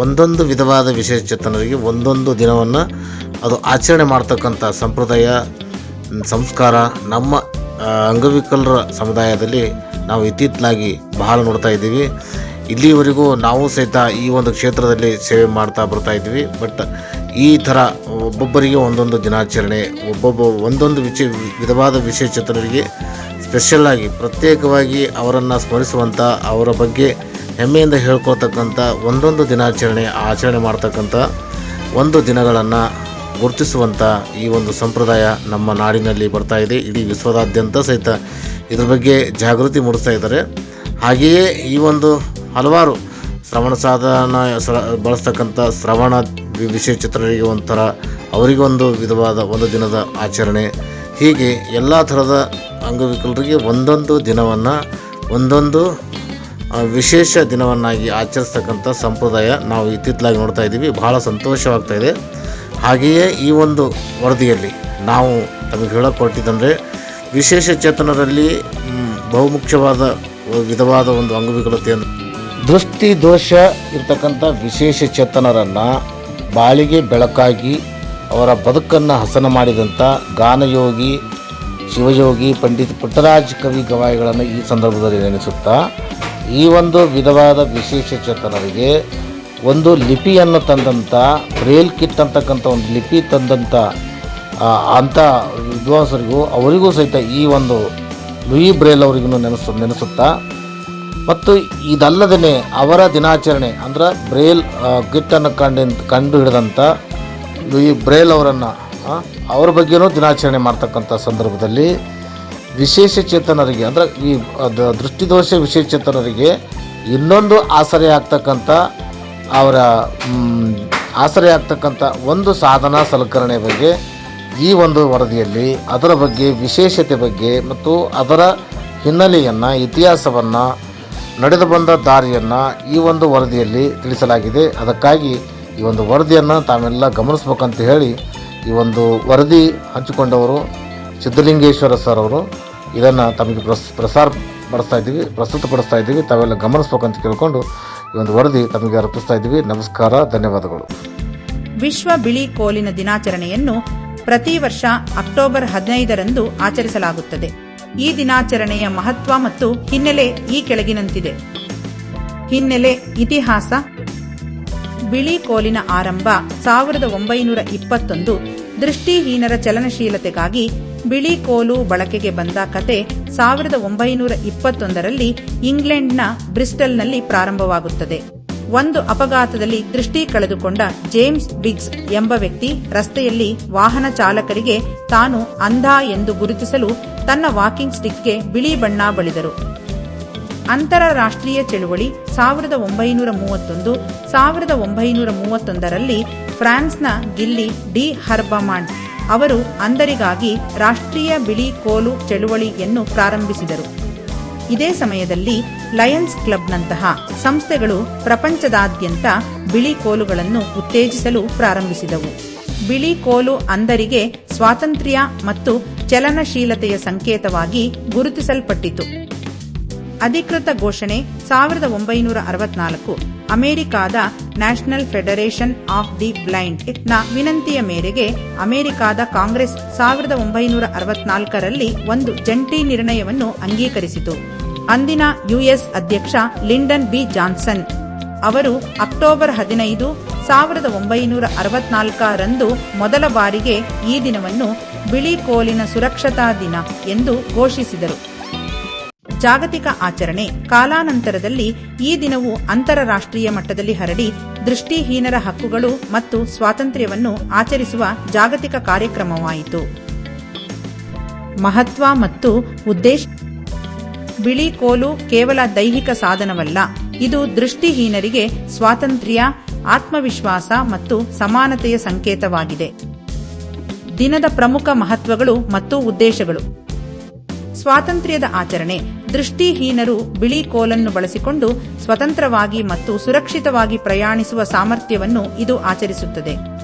ಒಂದೊಂದು ವಿಧವಾದ ವಿಶೇಷ ಚೇತನರಿಗೆ ಒಂದೊಂದು ದಿನವನ್ನು ಅದು ಆಚರಣೆ ಮಾಡ್ತಕ್ಕಂಥ ಸಂಪ್ರದಾಯ, ಸಂಸ್ಕಾರ ನಮ್ಮ ಅಂಗವಿಕಲರ ಸಮುದಾಯದಲ್ಲಿ ನಾವು ಇತ್ತಿತ್ತಲಾಗಿ ಬಹಳ ನೋಡ್ತಾ ಇದ್ದೀವಿ. ಇಲ್ಲಿವರೆಗೂ ನಾವು ಸಹಿತ ಈ ಒಂದು ಕ್ಷೇತ್ರದಲ್ಲಿ ಸೇವೆ ಮಾಡ್ತಾ ಬರ್ತಾ ಇದ್ದೀವಿ. ಬಟ್ ಈ ಥರ ಒಬ್ಬೊಬ್ಬರಿಗೆ ಒಂದೊಂದು ದಿನಾಚರಣೆ, ಒಬ್ಬೊಬ್ಬ ಒಂದೊಂದು ವಿಚ, ವಿಧವಾದ ವಿಶೇಷ ಚೇತನರಿಗೆ ಸ್ಪೆಷಲ್ಲಾಗಿ ಪ್ರತ್ಯೇಕವಾಗಿ ಅವರನ್ನು ಸ್ಮರಿಸುವಂಥ ಅವರ ಬಗ್ಗೆ ಹೆಮ್ಮೆಯಿಂದ ಹೇಳ್ಕೊತಕ್ಕಂಥ ಒಂದೊಂದು ದಿನಾಚರಣೆ, ಆಚರಣೆ ಮಾಡ್ತಕ್ಕಂಥ ಒಂದು ದಿನಗಳನ್ನು ಗುರುತಿಸುವಂಥ ಈ ಒಂದು ಸಂಪ್ರದಾಯ ನಮ್ಮ ನಾಡಿನಲ್ಲಿ ಬರ್ತಾ ಇದೆ. ಇಡೀ ವಿಶ್ವದಾದ್ಯಂತ ಸಹಿತ ಇದ್ರ ಬಗ್ಗೆ ಜಾಗೃತಿ ಮೂಡಿಸ್ತಾ ಇದ್ದಾರೆ. ಹಾಗೆಯೇ ಈ ಒಂದು ಹಲವಾರು ಶ್ರವಣ ಸಾಧನ ಸ್ರ ಬಳಸ್ತಕ್ಕಂಥ ಶ್ರವಣ ವಿ- ವಿಶೇಷ ಚಿತ್ರರಿಗೆ ಒಂಥರ ಅವರಿಗೊಂದು ವಿಧವಾದ ಒಂದು ದಿನದ ಆಚರಣೆ. ಹೀಗೆ ಎಲ್ಲ ಥರದ ಅಂಗವಿಕಲರಿಗೆ ಒಂದೊಂದು ದಿನವನ್ನು, ಒಂದೊಂದು ವಿಶೇಷ ದಿನವನ್ನಾಗಿ ಆಚರಿಸ್ತಕ್ಕಂಥ ಸಂಪ್ರದಾಯ ನಾವು ಇತ್ತಿತ್ತಲಾಗಿ ನೋಡ್ತಾ ಇದ್ದೀವಿ. ಬಹಳ ಸಂತೋಷವಾಗ್ತಾ ಇದೆ. ಹಾಗೆಯೇ ಈ ಒಂದು ವರದಿಯಲ್ಲಿ ನಾವು ನಮಗೆ ಹೇಳಕ್ಕೆ ಹೊರಟಿದ್ದಂದರೆ ವಿಶೇಷ ಚೇತನರಲ್ಲಿ ಬಹುಮುಖ್ಯವಾದ ವಿಧವಾದ ಒಂದು ಅಂಗವಿಕಲತೆ ಅಂದರೆ ದೃಷ್ಟಿ ದೋಷ ಇರತಕ್ಕಂಥ ವಿಶೇಷ ಚೇತನರನ್ನು ಬಾಳಿಗೆ ಬೆಳಕಾಗಿ ಅವರ ಬದುಕನ್ನು ಹಸನ ಮಾಡಿದಂಥ ಗಾನಯೋಗಿ, ಶಿವಯೋಗಿ, ಪಂಡಿತ್ ಪುಟ್ಟರಾಜ್ ಕವಿ ಗವಾಯಿಗಳನ್ನು ಈ ಸಂದರ್ಭದಲ್ಲಿ ನೆನೆಸುತ್ತಾ ಈ ಒಂದು ವಿಧವಾದ ವಿಶೇಷ ಚೇತನರಿಗೆ ಒಂದು ಲಿಪಿಯನ್ನು ತಂದಂಥ ಬ್ರೇಲ್ ಕಿಟ್ ಅಂತಕ್ಕಂಥ ಒಂದು ಲಿಪಿ ತಂದಂಥ ಅಂಥ ವಿದ್ವಾಂಸರಿಗೂ ಅವರಿಗೂ ಸಹಿತ ಈ ಒಂದು ಲೂಯಿ ಬ್ರೇಲ್ ಅವರಿಗೂ ನೆನೆಸು, ನೆನೆಸುತ್ತಾ? ಮತ್ತು ಇದಲ್ಲದೇ ಅವರ ದಿನಾಚರಣೆ ಅಂದ್ರೆ ಬ್ರೇಲ್ ಕಿಟ್ಟನ್ನು ಕಂಡು ಕಂಡು ಹಿಡಿದಂಥ ಲೂಯಿ ಬ್ರೇಲ್ ಅವರನ್ನು ಅವ್ರ ಬಗ್ಗೆನೂ ದಿನಾಚರಣೆ ಮಾಡ್ತಕ್ಕಂಥ ಸಂದರ್ಭದಲ್ಲಿ ವಿಶೇಷ ಚೇತನರಿಗೆ, ಅಂದರೆ ಈ ದೃಷ್ಟಿದೋಷ ವಿಶೇಷ ಚೇತನರಿಗೆ ಇನ್ನೊಂದು ಆಸರೆ ಆಗ್ತಕ್ಕಂಥ ಅವರ ಆಸರೆ ಆಗ್ತಕ್ಕಂಥ ಒಂದು ಸಾಧನ ಸಲಕರಣೆ ಬಗ್ಗೆ ಈ ಒಂದು ವರದಿಯಲ್ಲಿ ಅದರ ಬಗ್ಗೆ ವಿಶೇಷತೆ ಬಗ್ಗೆ ಮತ್ತು ಅದರ ಹಿನ್ನೆಲೆಯನ್ನು, ಇತಿಹಾಸವನ್ನು ನಡೆದು ಬಂದ ದಾರಿಯನ್ನು ಈ ಒಂದು ವರದಿಯಲ್ಲಿ ತಿಳಿಸಲಾಗಿದೆ. ಅದಕ್ಕಾಗಿ ಈ ಒಂದು ವರದಿಯನ್ನು ತಾವೆಲ್ಲ ಗಮನಿಸ್ಬೇಕಂತ ಹೇಳಿ ಈ ಒಂದು ವರದಿ ಹಂಚಿಕೊಂಡವರು ಸಿದ್ಧಲಿಂಗೇಶ್ವರ ಸರ್ ಅವರು. ಇದನ್ನು ತಮಗೆ ಪ್ರಸ್, ಪ್ರಸಾರ ಪಡಿಸ್ತಾ ಇದ್ದೀವಿ, ಪ್ರಸ್ತುತಪಡಿಸ್ತಾ ಇದ್ದೀವಿ, ತಾವೆಲ್ಲ ಗಮನಿಸ್ಬೇಕಂತ ಕೇಳಿಕೊಂಡು ಈ ಒಂದು ವರದಿ ತಮಗೆ ಅರ್ಪಿಸ್ತಾ ಇದ್ದೀವಿ. ನಮಸ್ಕಾರ, ಧನ್ಯವಾದಗಳು. ವಿಶ್ವ ಬಿಳಿ ಕೋಲಿನ ದಿನಾಚರಣೆಯನ್ನು ಪ್ರತಿ ವರ್ಷ ಅಕ್ಟೋಬರ್ ಹದಿನೈದರಂದು ಆಚರಿಸಲಾಗುತ್ತದೆ. ಈ ದಿನಾಚರಣೆಯ ಮಹತ್ವ ಮತ್ತು ಹಿನ್ನೆಲೆ ಈ ಕೆಳಗಿನಂತಿದೆ. ಹಿನ್ನೆಲೆ, ಇತಿಹಾಸ. ಬಿಳಿ ಕೋಲಿನ ಆರಂಭ ಸಾವಿರದ ಒಂಬೈನೂರ ಇಪ್ಪತ್ತೊಂದು ದೃಷ್ಟಿಹೀನರ ಚಲನಶೀಲತೆಗಾಗಿ ಬಿಳಿ ಕೋಲು ಬಳಕೆಗೆ ಬಂದ ಕತೆ ಸಾವಿರದ ಒಂಬೈನೂರ ಇಪ್ಪತ್ತೊಂದರಲ್ಲಿ ಇಂಗ್ಲೆಂಡ್ನ ಬ್ರಿಸ್ಟಲ್ನಲ್ಲಿ ಪ್ರಾರಂಭವಾಗುತ್ತದೆ. ಒಂದು ಅಪಘಾತದಲ್ಲಿ ದೃಷ್ಟಿ ಕಳೆದುಕೊಂಡ ಜೇಮ್ಸ್ ಬಿಗ್ಸ್ ಎಂಬ ವ್ಯಕ್ತಿ ರಸ್ತೆಯಲ್ಲಿ ವಾಹನ ಚಾಲಕರಿಗೆ ತಾನು ಅಂಧ ಎಂದು ಗುರುತಿಸಲು ತನ್ನ ವಾಕಿಂಗ್ ಸ್ಟಿಕ್ಗೆ ಬಿಳಿ ಬಣ್ಣ ಬಳಿದರು. ಅಂತಾರಾಷ್ಟ್ರೀಯ ಚಳುವಳಿ ಸಾವಿರದ ಒಂಬೈನೂರ ಮೂವತ್ತೊಂದು ಸಾವಿರದ ಒಂಬೈನೂರ ಮೂವತ್ತೊಂದರಲ್ಲಿ ಫ್ರಾನ್ಸ್ನ ಗಿಲ್ಲಿ ಡಿ ಹರ್ಬಮಾಂಡ್ ಅವರು ಅಂಧರಿಗಾಗಿ ರಾಷ್ಟ್ರೀಯ ಬಿಳಿ ಕೋಲು ಚಳುವಳಿಯನ್ನು ಪ್ರಾರಂಭಿಸಿದರು. ಇದೇ ಸಮಯದಲ್ಲಿ ಲಯನ್ಸ್ ಕ್ಲಬ್ನಂತಹ ಸಂಸ್ಥೆಗಳು ಪ್ರಪಂಚದಾದ್ಯಂತ ಬಿಳಿ ಕೋಲುಗಳನ್ನು ಉತ್ತೇಜಿಸಲು ಪ್ರಾರಂಭಿಸಿದವು. ಬಿಳಿ ಕೋಲು ಅಂಧರಿಗೆ ಸ್ವಾತಂತ್ರ್ಯ ಮತ್ತು ಚಲನಶೀಲತೆಯ ಸಂಕೇತವಾಗಿ ಗುರುತಿಸಲ್ಪಟ್ಟಿತು. ಅಧಿಕೃತ ಘೋಷಣೆ ಸಾವಿರದ ಒಂಬೈನೂರ ಅರವತ್ನಾಲ್ಕು. ಅಮೆರಿಕಾದ ನ್ಯಾಷನಲ್ ಫೆಡರೇಷನ್ ಆಫ್ ದಿ ಬ್ಲೈಂಡ್ನ ವಿನಂತಿಯ ಮೇರೆಗೆ ಅಮೆರಿಕಾದ ಕಾಂಗ್ರೆಸ್ ಸಾವಿರದ ಒಂಬೈನೂರ ಅರವತ್ನಾಲ್ಕರಲ್ಲಿ ಒಂದು ಜಂಟಿ ನಿರ್ಣಯವನ್ನು ಅಂಗೀಕರಿಸಿತು. ಅಂದಿನ ಯುಎಸ್ ಅಧ್ಯಕ್ಷ ಲಿಂಡನ್ ಬಿ. ಜಾನ್ಸನ್ ಅವರು ಅಕ್ಟೋಬರ್ ಹದಿನೈದು ಸಾವಿರದ ಒಂಬೈನೂರ ಅರವತ್ನಾಲ್ಕರಂದು ಮೊದಲ ಬಾರಿಗೆ ಈ ದಿನವನ್ನು ಬಿಳಿ ಕೋಲಿನ ಸುರಕ್ಷತಾ ದಿನ ಎಂದು ಘೋಷಿಸಿದರು. ಜಾಗತಿಕ ಆಚರಣೆ ಕಾಲಾನಂತರದಲ್ಲಿ ಈ ದಿನವು ಅಂತಾರಾಷ್ಟ್ರೀಯ ಮಟ್ಟದಲ್ಲಿ ಹರಡಿ ದೃಷ್ಟಿಹೀನರ ಹಕ್ಕುಗಳು ಮತ್ತು ಸ್ವಾತಂತ್ರ್ಯವನ್ನು ಆಚರಿಸುವ ಜಾಗತಿಕ ಕಾರ್ಯಕ್ರಮವಾಯಿತು. ಮಹತ್ವ ಮತ್ತು ಉದ್ದೇಶ ಬಿಳಿ ಕೋಲು ಕೇವಲ ದೈಹಿಕ ಸಾಧನವಲ್ಲ, ಇದು ದೃಷ್ಟಿಹೀನರಿಗೆ ಸ್ವಾತಂತ್ರ್ಯ, ಆತ್ಮವಿಶ್ವಾಸ ಮತ್ತು ಸಮಾನತೆಯ ಸಂಕೇತವಾಗಿದೆ. ದಿನದ ಪ್ರಮುಖ ಮಹತ್ವಗಳು ಮತ್ತು ಉದ್ದೇಶಗಳು. ಸ್ವಾತಂತ್ರ್ಯದ ಆಚರಣೆ ದೃಷ್ಟಿಹೀನರು ಬಿಳಿ ಕೋಲನ್ನು ಬಳಸಿಕೊಂಡು ಸ್ವತಂತ್ರವಾಗಿ ಮತ್ತು ಸುರಕ್ಷಿತವಾಗಿ ಪ್ರಯಾಣಿಸುವ ಸಾಮರ್ಥ್ಯವನ್ನು ಇದು ಆಚರಿಸುತ್ತದೆ.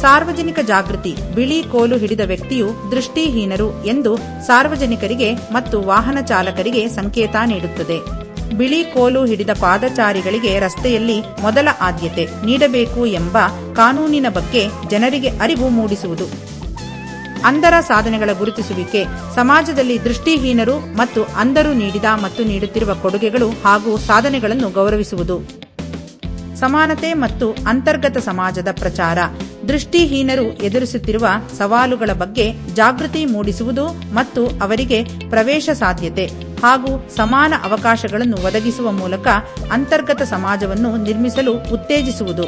ಸಾರ್ವಜನಿಕ ಜಾಗೃತಿ, ಬಿಳಿ ಕೋಲು ಹಿಡಿದ ವ್ಯಕ್ತಿಯು ದೃಷ್ಟಿಹೀನರು ಎಂದು ಸಾರ್ವಜನಿಕರಿಗೆ ಮತ್ತು ವಾಹನ ಚಾಲಕರಿಗೆ ಸಂಕೇತ ನೀಡುತ್ತದೆ. ಬಿಳಿ ಕೋಲು ಹಿಡಿದ ಪಾದಚಾರಿಗಳಿಗೆ ರಸ್ತೆಯಲ್ಲಿ ಮೊದಲ ಆದ್ಯತೆ ನೀಡಬೇಕು ಎಂಬ ಕಾನೂನಿನ ಬಗ್ಗೆ ಜನರಿಗೆ ಅರಿವು ಮೂಡಿಸುವುದು. ಅಂಧರ ಸಾಧನೆಗಳ ಗುರುತಿಸುವಿಕೆ, ಸಮಾಜದಲ್ಲಿ ದೃಷ್ಟಿಹೀನರು ಮತ್ತು ಅಂಧರು ನೀಡಿದ ಮತ್ತು ನೀಡುತ್ತಿರುವ ಕೊಡುಗೆಗಳು ಹಾಗೂ ಸಾಧನೆಗಳನ್ನು ಗೌರವಿಸುವುದು. ಸಮಾನತೆ ಮತ್ತು ಅಂತರ್ಗತ ಸಮಾಜದ ಪ್ರಚಾರ. ದೃಷ್ಟಿಹೀನರು ಎದುರಿಸುತ್ತಿರುವ ಸವಾಲುಗಳ ಬಗ್ಗೆ ಜಾಗೃತಿ ಮೂಡಿಸುವುದು ಮತ್ತು ಅವರಿಗೆ ಪ್ರವೇಶ ಸಾಧ್ಯತೆ ಹಾಗೂ ಸಮಾನ ಅವಕಾಶಗಳನ್ನು ಒದಗಿಸುವ ಮೂಲಕ ಅಂತರ್ಗತ ಸಮಾಜವನ್ನು ನಿರ್ಮಿಸಲು ಉತ್ತೇಜಿಸುವುದು.